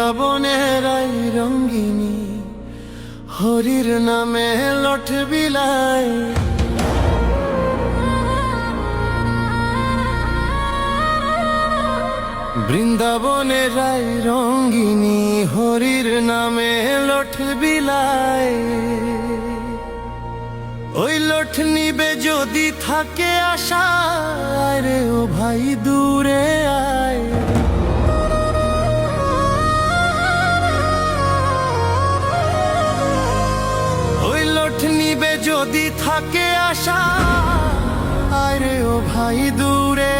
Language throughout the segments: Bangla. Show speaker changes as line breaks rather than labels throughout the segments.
বৃন্দাবনের রঙ্গিনী, হরির নামে লঠ বিলাই বৃন্দাবনের আই রঙ্গিনী, হরির নামে লঠ বিলাই ওই লঠ নিবে যদি থাকে আশা রে ও ভাই দূরে আয়। যদি থাকে আশা, আয় রে ও ভাই, দূরে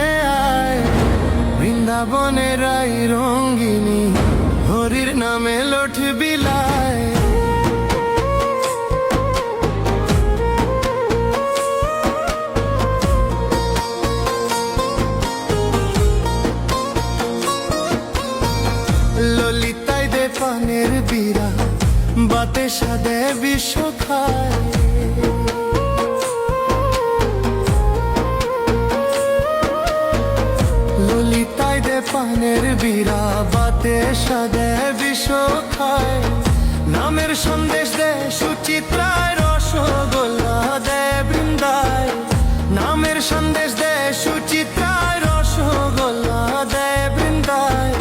আয়। বৃন্দাবনের আই রঙ্গিনী, হরির নামে লঠ বিলায়। ললিতাই দে পানের বীরা বাতে সাদে বিশ্ব খায়। পানের বীরা বাতে সাদে বিশ্ব খায় নামের সন্দেশ দে, সুচিত্রায় রসগোল্লা দে বৃন্দায়। নামের সন্দেশ দে, সুচিত্রায় রসগোল্লা দে বৃন্দায়।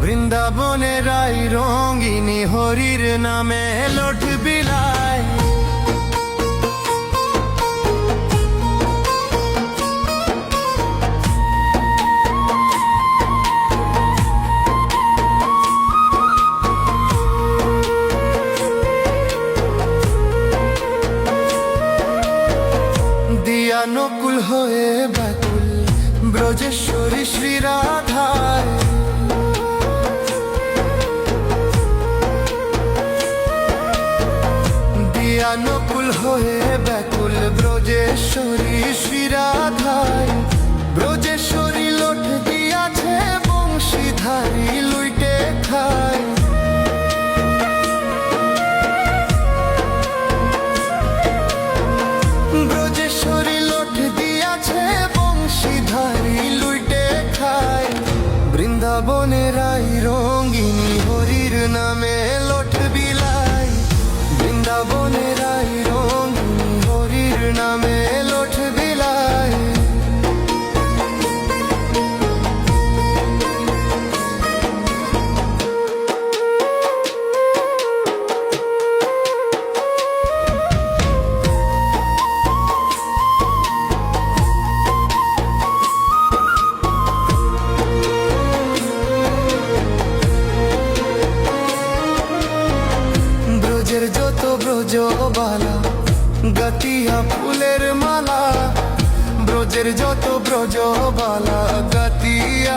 বৃন্দাবনের আই রঙ্গিনী হরির নামে লট বিলায় দিয়া নকুল হয়ে ব্যাকুল ব্রজেশ্বরী শ্রী রাধায়। দিয়া নকুল হয়ে ব্যাকুল ব্রজেশ্বরী শ্রী রাধায়। ব্রজেশ্বরী যত ব্রজ গতিয়া ফুলের মালা ব্রজের যত ব্রজবালা গতিয়া